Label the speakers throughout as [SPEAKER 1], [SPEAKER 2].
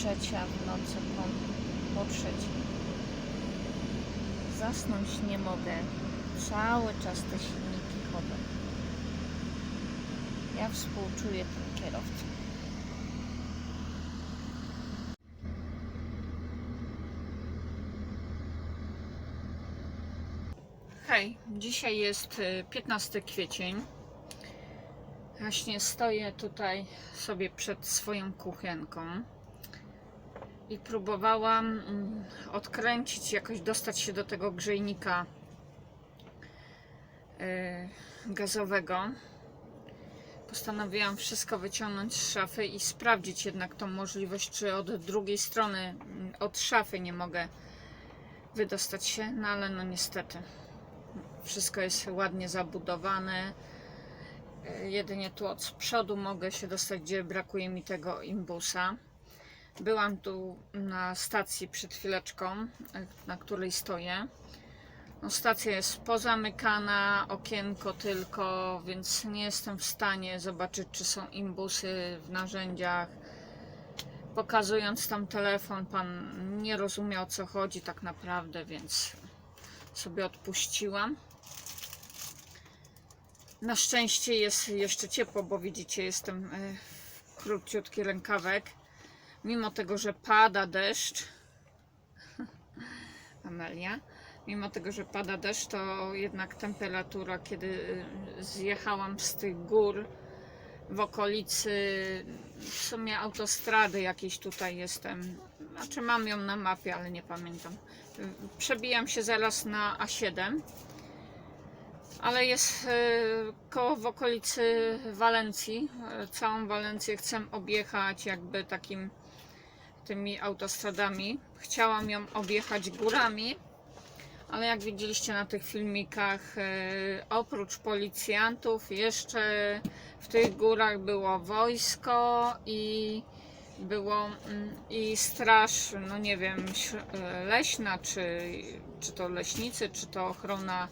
[SPEAKER 1] trzecia w nocy, po, po trzeciej. Zasnąć nie mogę. Cały czas te silniki chodzą. Ja współczuję tym kierowcom. Hej, dzisiaj jest y, 15 kwiecień. Właśnie stoję tutaj sobie przed swoją kuchenką i próbowałam mm, odkręcić, jakoś dostać się do tego grzejnika y, gazowego. Postanowiłam wszystko wyciągnąć z szafy i sprawdzić jednak tą możliwość, czy od drugiej strony, mm, od szafy nie mogę wydostać się, no ale no niestety. Wszystko jest ładnie zabudowane. E, Jedynie tu od przodu mogę się dostać, gdzie brakuje mi tego imbusa. Byłam tu na stacji przed chwileczką, e, na której stoję. No, stacja jest pozamykana, okienko tylko, więc nie jestem w stanie zobaczyć, czy są imbusy w narzędziach. Pokazując tam telefon, pan nie rozumiał o co chodzi tak naprawdę, więc sobie odpuściłam. Na szczęście jest jeszcze ciepło, bo widzicie, jestem e, w króciutki rękawek. Mimo tego, że pada deszcz, Amelia, mimo tego, że pada deszcz, to jednak temperatura, kiedy e, zjechałam z tych gór w okolicy, w sumie autostrady jakiejś tutaj jestem, znaczy mam ją na mapie, ale nie pamiętam. Przebijam się zaraz na A7 ale jest e, koło w okolicy Walencji. E, Całą Walencję chcę objechać jakby takim tymi autostradami. Chciałam ją objechać górami, ale jak widzieliście na tych filmikach, e, oprócz policjantów jeszcze w tych górach było wojsko i było mm, i straż, no nie wiem, e, leśna, czy, czy to leśnicy, czy to ochrona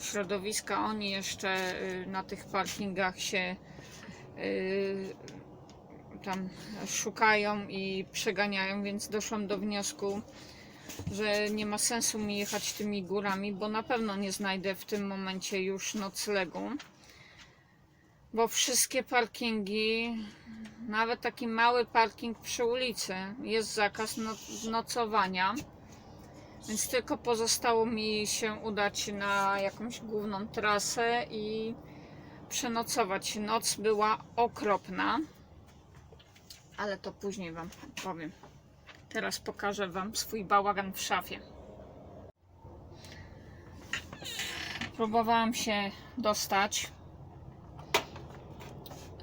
[SPEAKER 1] środowiska, oni jeszcze y, na tych parkingach się tam szukają i przeganiają, więc doszłam do wniosku, że nie ma sensu mi jechać tymi górami, bo na pewno nie znajdę w tym momencie już noclegu. Bo wszystkie parkingi, nawet taki mały parking przy ulicy, jest zakaz no- nocowania. Więc tylko pozostało mi się udać na jakąś główną trasę i przenocować. Noc była okropna, ale to później Wam powiem. Teraz pokażę Wam swój bałagan w szafie. Próbowałam się dostać.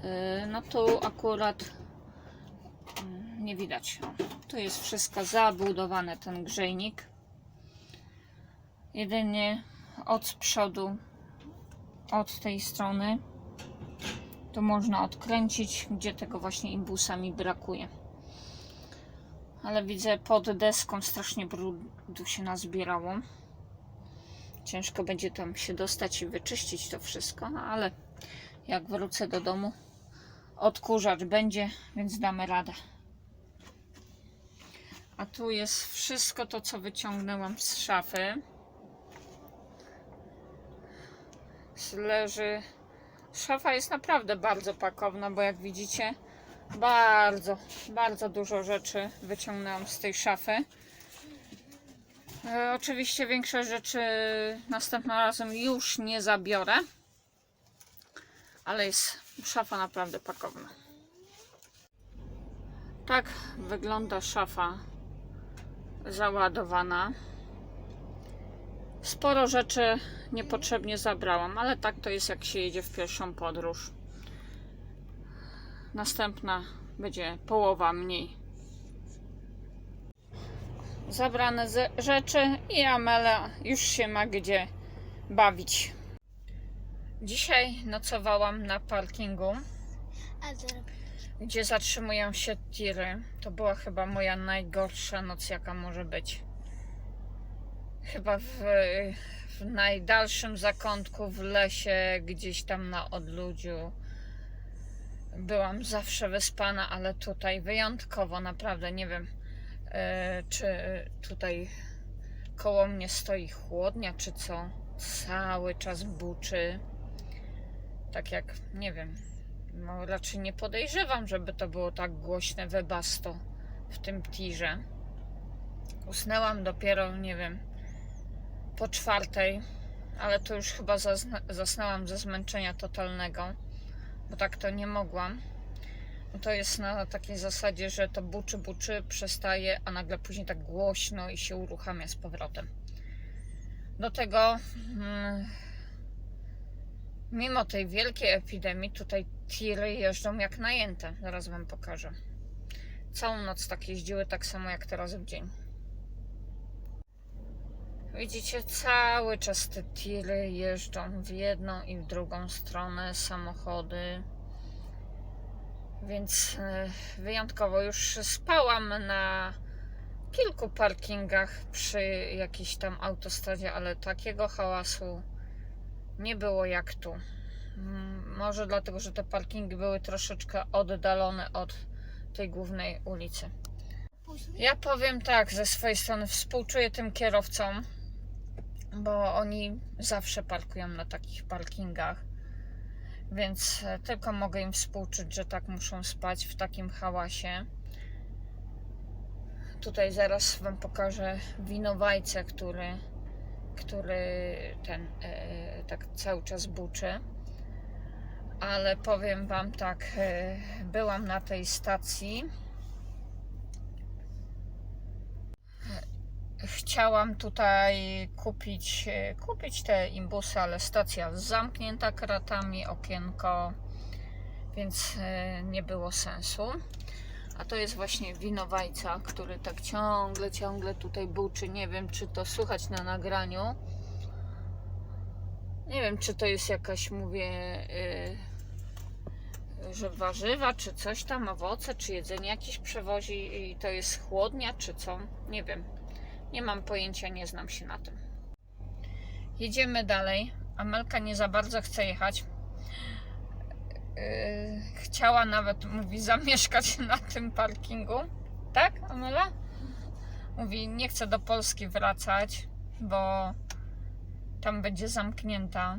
[SPEAKER 1] Yy, No tu akurat mm, nie widać. Tu jest wszystko zabudowane, ten grzejnik. Jedynie od przodu, od tej strony, to można odkręcić, gdzie tego właśnie imbusa mi brakuje. Ale widzę pod deską strasznie brudu się nazbierało. Ciężko będzie tam się dostać i wyczyścić to wszystko, no ale jak wrócę do domu, odkurzacz będzie, więc damy radę. A tu jest wszystko to, co wyciągnęłam z szafy. leży. Szafa jest naprawdę bardzo pakowna, bo jak widzicie, bardzo, bardzo dużo rzeczy wyciągnęłam z tej szafy. E, oczywiście większość rzeczy następnym razem już nie zabiorę, ale jest szafa naprawdę pakowna. Tak wygląda szafa załadowana. Sporo rzeczy niepotrzebnie zabrałam, ale tak to jest jak się jedzie w pierwszą podróż. Następna będzie połowa mniej. Zabrane ze- rzeczy i Amela już się ma gdzie bawić. Dzisiaj nocowałam na parkingu, gdzie zatrzymują się tiry. To była chyba moja najgorsza noc, jaka może być. Chyba w, w najdalszym zakątku w lesie, gdzieś tam na odludziu. byłam zawsze wyspana, ale tutaj wyjątkowo, naprawdę nie wiem, e, czy tutaj koło mnie stoi chłodnia, czy co. Cały czas buczy. Tak jak, nie wiem, no raczej nie podejrzewam, żeby to było tak głośne webasto w tym tirze. Usnęłam dopiero, nie wiem, po czwartej, ale to już chyba zasnęłam ze zmęczenia totalnego, bo tak to nie mogłam. No To jest na takiej zasadzie, że to buczy, buczy, przestaje, a nagle później tak głośno i się uruchamia z powrotem. Do tego, mm, mimo tej wielkiej epidemii, tutaj tiry jeżdżą jak najęte. Zaraz Wam pokażę. Całą noc tak jeździły, tak samo jak teraz w dzień. Widzicie, cały czas te tiry jeżdżą w jedną i w drugą stronę, samochody. Więc e, wyjątkowo już spałam na kilku parkingach przy jakiejś tam autostradzie, ale takiego hałasu nie było jak tu. Mm, Może dlatego, że te parkingi były troszeczkę oddalone od tej głównej ulicy. Ja powiem tak, ze swojej strony współczuję tym kierowcom, bo oni zawsze parkują na takich parkingach. Więc e, tylko mogę im współczuć, że tak muszą spać w takim hałasie. Tutaj zaraz Wam pokażę winowajcę, który, który ten e, tak cały czas buczy. Ale powiem Wam tak, e, byłam na tej stacji. Chciałam tutaj kupić, e, kupić te imbusy, ale stacja zamknięta kratami, okienko, więc e, nie było sensu. A to jest właśnie winowajca, który tak ciągle, ciągle tutaj buczy. Nie wiem, czy to słychać na nagraniu. Nie wiem, czy to jest jakaś, mówię, e, że warzywa, czy coś tam, owoce, czy jedzenie jakieś przewozi i to jest chłodnia, czy co. Nie wiem. Nie mam pojęcia, nie znam się na tym. Jedziemy dalej. Amelka nie za bardzo chce jechać. Yy, chciała nawet, mówi, zamieszkać na tym parkingu. Tak, Amela? Mówi, nie chce do Polski wracać, bo tam będzie zamknięta.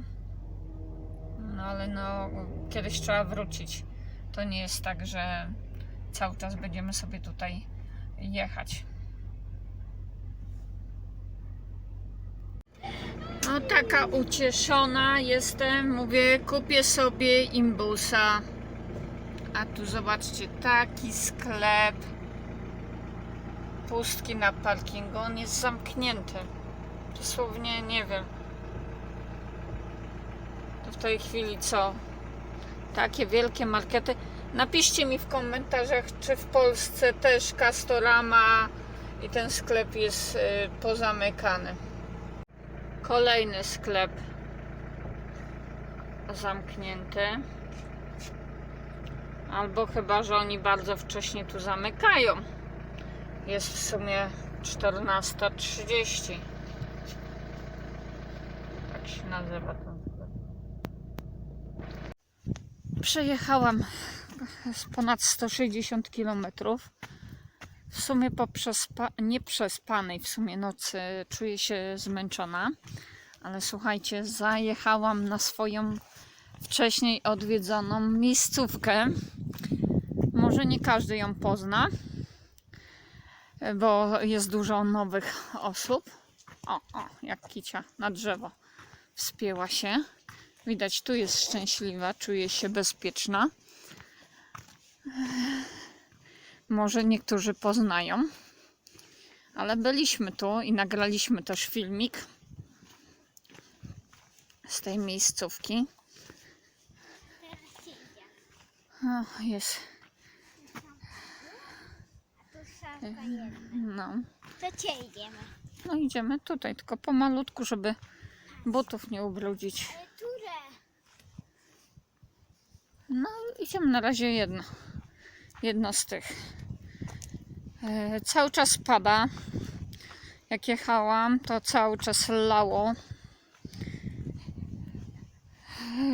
[SPEAKER 1] No ale no, kiedyś trzeba wrócić. To nie jest tak, że cały czas będziemy sobie tutaj jechać. No taka ucieszona jestem, mówię kupię sobie imbusa. A tu zobaczcie, taki sklep. Pustki na parkingu, on jest zamknięty. Dosłownie nie wiem. To w tej chwili co? Takie wielkie markety. Napiszcie mi w komentarzach, czy w Polsce też Castorama i ten sklep jest y, pozamykany. Kolejny sklep zamknięty. Albo chyba, że oni bardzo wcześnie tu zamykają. Jest w sumie 14.30. Tak się nazywa ten sklep. Przejechałam z ponad 160 kilometrów. W sumie po przespa- nieprzespanej w sumie nocy czuję się zmęczona, ale słuchajcie, zajechałam na swoją wcześniej odwiedzoną miejscówkę. Może nie każdy ją pozna, bo jest dużo nowych osób. O, o, jak kicia na drzewo wspięła się. Widać, tu jest szczęśliwa, czuje się bezpieczna. Może niektórzy poznają, ale byliśmy tu i nagraliśmy też filmik z tej miejscówki. O, jest, no.
[SPEAKER 2] To cię idziemy.
[SPEAKER 1] No idziemy tutaj, tylko pomalutku, żeby butów nie ubrudzić. No, idziemy na razie jedno. Jedno z tych. E, cały czas pada. Jak jechałam, to cały czas lało.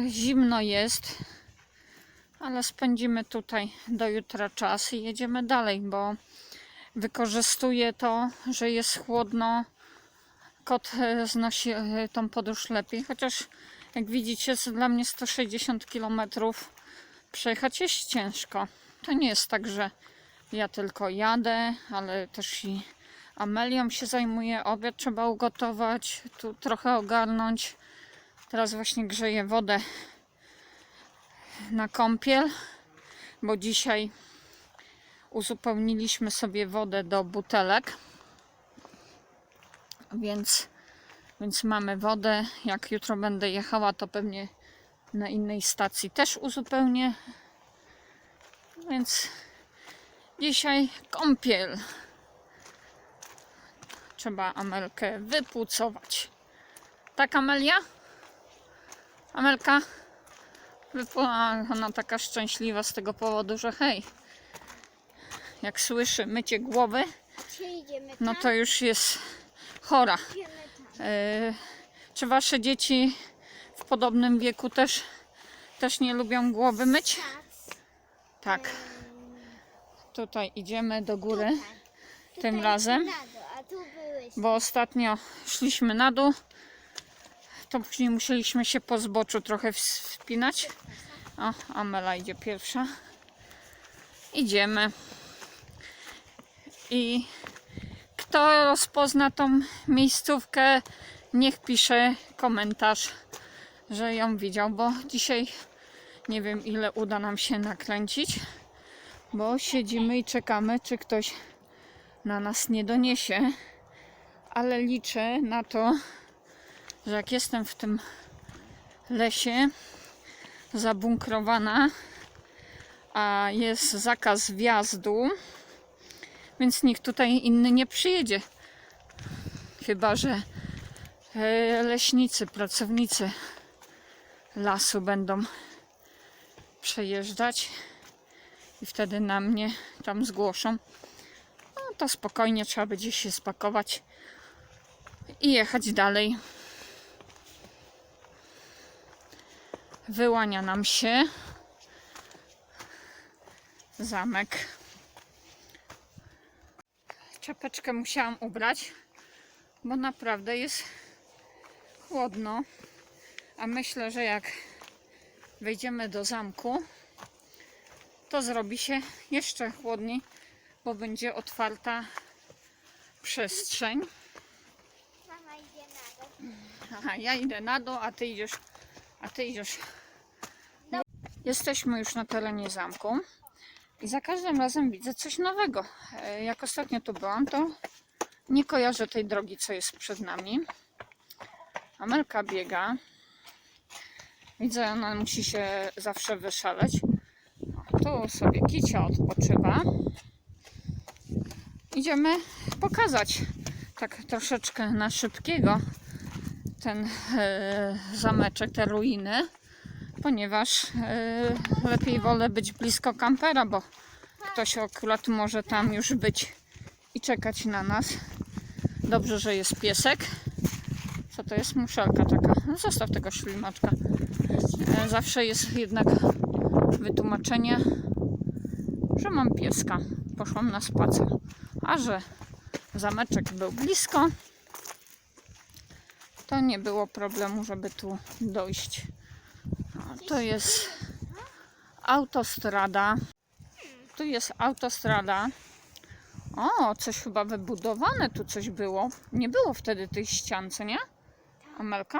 [SPEAKER 1] E, zimno jest, Ale spędzimy tutaj do jutra czas i jedziemy dalej, bo wykorzystuję to, że jest chłodno. Kot e, znosi tą podróż lepiej, chociaż jak widzicie, z- dla mnie 160 km przejechać jest ciężko. To nie jest tak, że ja tylko jadę, ale też i Amelią się zajmuję. Obiad trzeba ugotować, tu trochę ogarnąć. Teraz właśnie grzeję wodę na kąpiel, bo dzisiaj uzupełniliśmy sobie wodę do butelek. Więc, więc mamy wodę. Jak jutro będę jechała, to pewnie na innej stacji też uzupełnię. Więc dzisiaj kąpiel. Trzeba Amelkę wypłucować. Tak, Amelia? Amelka? Wypła... Ona taka szczęśliwa z tego powodu, że hej, jak słyszy mycie głowy, no to już jest chora. E, Czy wasze dzieci w podobnym wieku też, też nie lubią głowy myć?
[SPEAKER 2] Tak.
[SPEAKER 1] Tutaj idziemy do góry, tym razem, bo ostatnio szliśmy na dół, to później musieliśmy się po zboczu trochę ws- wspinać. O, Amela idzie pierwsza. Idziemy. I kto rozpozna tą miejscówkę, niech pisze komentarz, że ją widział, bo dzisiaj nie wiem ile uda nam się nakręcić, bo siedzimy i czekamy, czy ktoś na nas nie doniesie. Ale liczę na to, że jak jestem w tym lesie zabunkrowana, a jest zakaz wjazdu, więc nikt tutaj inny nie przyjedzie. Chyba, że e, leśnicy, pracownicy lasu będą przejeżdżać i wtedy na mnie tam zgłoszą. No to spokojnie trzeba będzie się spakować i jechać dalej. Wyłania nam się zamek. Czapeczkę musiałam ubrać, bo naprawdę jest chłodno. A myślę, że jak wejdziemy do zamku, to zrobi się jeszcze chłodniej, bo będzie otwarta przestrzeń.
[SPEAKER 2] Mama idzie na dół.
[SPEAKER 1] Aha, ja idę na dół, a ty idziesz. A ty idziesz. Jesteśmy już na terenie zamku i za każdym razem widzę coś nowego. E, Jak ostatnio tu byłam, to nie kojarzę tej drogi, co jest przed nami. Amelka biega. Widzę, ona musi się zawsze wyszaleć. Tu sobie Kicia odpoczywa. Idziemy pokazać tak troszeczkę na szybkiego ten e, zameczek, te ruiny, ponieważ e, lepiej wolę być blisko kampera, bo ktoś akurat może tam już być i czekać na nas. Dobrze, że jest piesek. Co to jest? Muszelka taka. No zostaw tego ślimaczka. Zawsze jest jednak wytłumaczenie, że mam pieska. Poszłam na spacer. A że zameczek był blisko, to nie było problemu, żeby tu dojść. To jest autostrada. Tu jest autostrada. O, coś chyba wybudowane tu coś było. Nie było wtedy tej ścian, co nie? Amelka?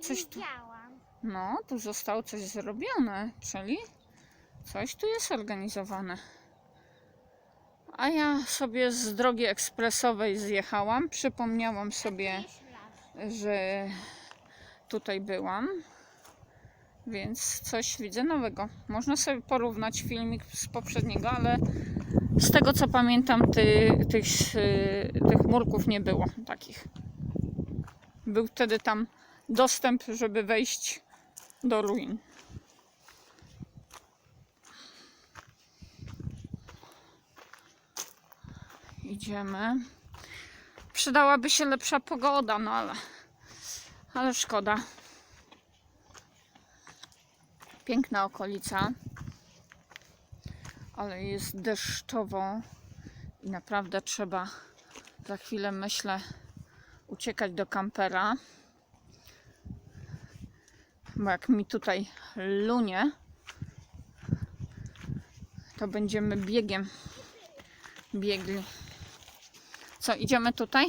[SPEAKER 1] Coś tu.
[SPEAKER 2] widziałam.
[SPEAKER 1] No, tu zostało coś zrobione, czyli coś tu jest organizowane. A ja sobie z drogi ekspresowej zjechałam. Przypomniałam sobie, że tutaj byłam. Więc coś widzę nowego. Można sobie porównać filmik z poprzedniego, ale z tego co pamiętam, ty, tych, y, tych murków nie było takich. Był wtedy tam dostęp, żeby wejść do ruin. Idziemy. Przydałaby się lepsza pogoda, no ale, ale szkoda. Piękna okolica, ale jest deszczowo i naprawdę trzeba za chwilę, myślę, uciekać do kampera. Bo jak mi tutaj lunie, to będziemy biegiem biegli. Co, idziemy tutaj?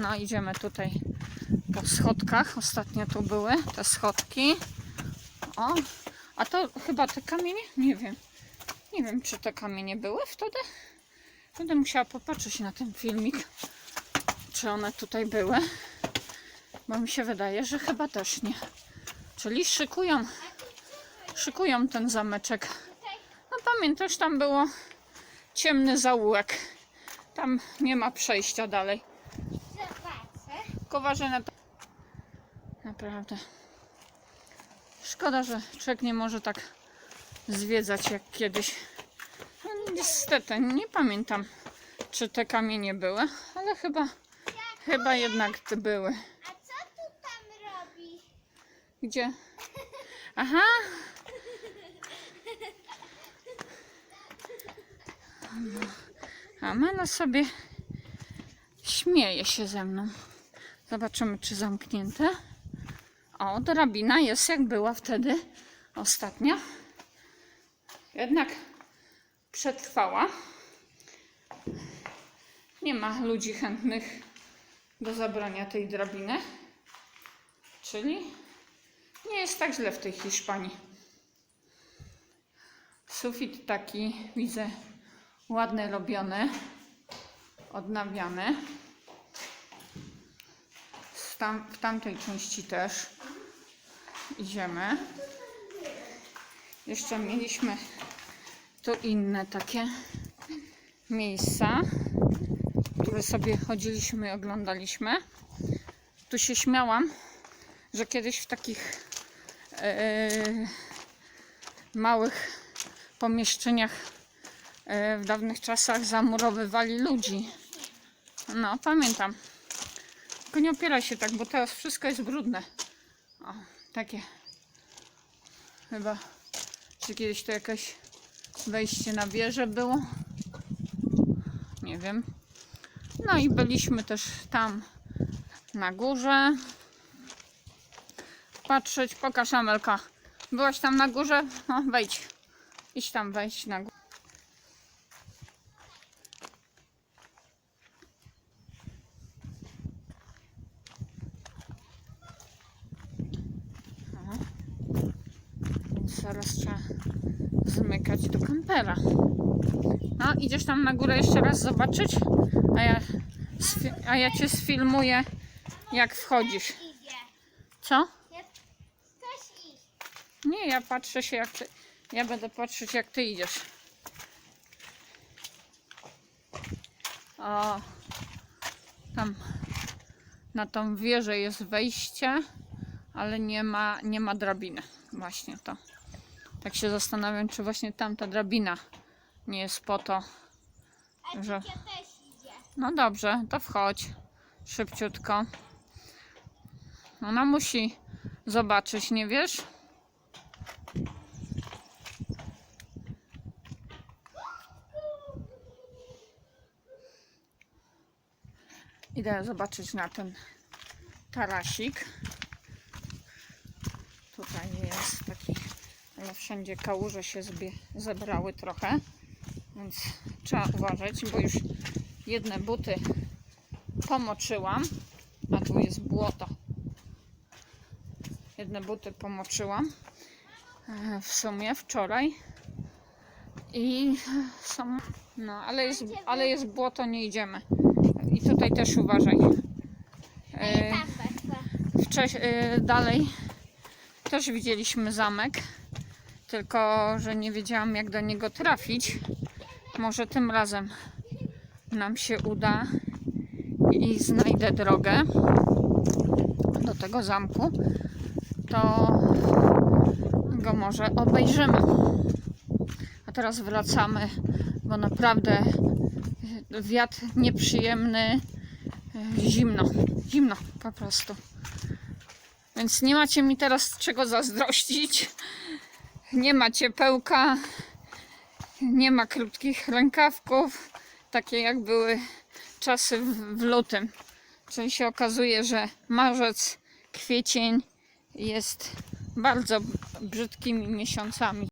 [SPEAKER 1] No, idziemy tutaj po schodkach. Ostatnio tu były te schodki. O, a to chyba te kamienie? Nie wiem. Nie wiem, czy te kamienie były wtedy. Będę musiała popatrzeć na ten filmik, czy one tutaj były. Bo mi się wydaje, że chyba też nie. Czyli szykują, szykują ten zameczek. No pamiętasz, tam było ciemny zaułek. Tam nie ma przejścia dalej. Uważaj na. Naprawdę. Szkoda, że człowiek nie może tak zwiedzać jak kiedyś. No, niestety, nie pamiętam, czy te kamienie były, ale chyba, chyba jednak były.
[SPEAKER 2] A co tu tam robi?
[SPEAKER 1] Gdzie? Aha! A Mela sobie śmieje się ze mną. Zobaczymy, czy zamknięte. O, drabina jest jak była wtedy ostatnio. Jednak przetrwała. Nie ma ludzi chętnych do zabrania tej drabiny. Czyli nie jest tak źle w tej Hiszpanii. Sufit taki, widzę, ładny robiony, odnawiany. Tam, w tamtej części też idziemy. Jeszcze mieliśmy tu inne takie miejsca, które sobie chodziliśmy i oglądaliśmy. Tu się śmiałam, że kiedyś w takich małych pomieszczeniach e, w dawnych czasach zamurowywali ludzi. No, pamiętam. Tylko nie opieraj się tak, bo teraz wszystko jest brudne. O, takie. Chyba, czy kiedyś to jakieś wejście na wieżę było? Nie wiem. No i byliśmy też tam na górze patrzeć. Pokaż Amelka. Byłaś tam na górze? No wejdź. Idź tam wejść na górę. Zaraz trzeba zmykać do kampera. No, idziesz tam na górę jeszcze raz zobaczyć, a ja, a ja cię sfilmuję, jak wchodzisz. Co? Nie, ja patrzę się jak ty. Ja będę patrzeć jak ty idziesz. O, tam na tą wieżę jest wejście, ale nie ma, nie ma drabiny. Właśnie to. Tak się zastanawiam, czy właśnie tamta drabina nie jest po to. Że-. No dobrze, to wchodź szybciutko. Ona musi zobaczyć, nie wiesz? Idę zobaczyć na ten tarasik. Tutaj jest taki, ale wszędzie kałuże się zbie, zebrały trochę, więc trzeba uważać, bo już jedne buty pomoczyłam, a tu jest błoto. Jedne buty pomoczyłam e, w sumie wczoraj i są, no ale jest, ale jest błoto, nie idziemy. I tutaj też uważaj. E. Wcześ, dalej też widzieliśmy zamek, tylko że nie wiedziałam jak do niego trafić. Może tym razem nam się uda i znajdę drogę do tego zamku, to go może obejrzymy. A teraz wracamy, bo naprawdę wiatr nieprzyjemny, y, zimno, zimno po prostu. Więc nie macie mi teraz czego zazdrościć. Nie ma ciepełka, nie ma krótkich rękawków, takie jak były czasy w, w lutym. Czyli się okazuje, że marzec, kwiecień jest bardzo brzydkimi miesiącami.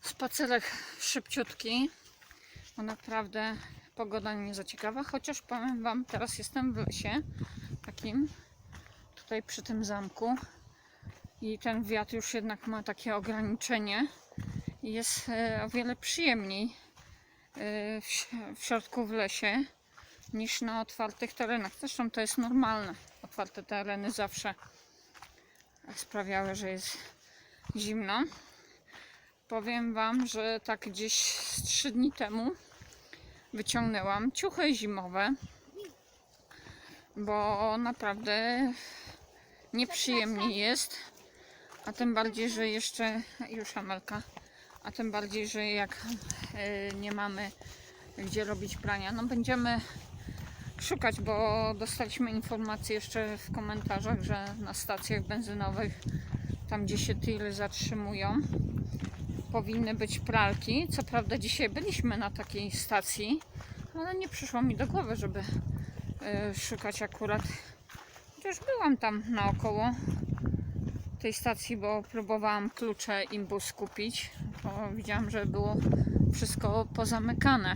[SPEAKER 1] Spacerek szybciutki, naprawdę pogoda nie za ciekawa, chociaż powiem Wam, teraz jestem w lesie takim, tutaj przy tym zamku i ten wiatr już jednak ma takie ograniczenie i jest e, o wiele przyjemniej e, w środku w lesie niż na otwartych terenach. Zresztą to jest normalne. Otwarte tereny zawsze sprawiały, że jest zimno. Powiem Wam, że tak gdzieś z 3 dni temu wyciągnęłam ciuchy zimowe, bo naprawdę nieprzyjemnie jest. A tym bardziej, że jeszcze już Amelka, a tym bardziej, że jak e, nie mamy gdzie robić prania, no będziemy szukać, bo dostaliśmy informację jeszcze w komentarzach, że na stacjach benzynowych, tam gdzie się tiry zatrzymują, powinny być pralki. Co prawda dzisiaj byliśmy na takiej stacji, ale nie przyszło mi do głowy, żeby e, szukać akurat. Chociaż byłam tam naokoło tej stacji, bo próbowałam klucze imbus kupić, bo widziałam, że było wszystko pozamykane.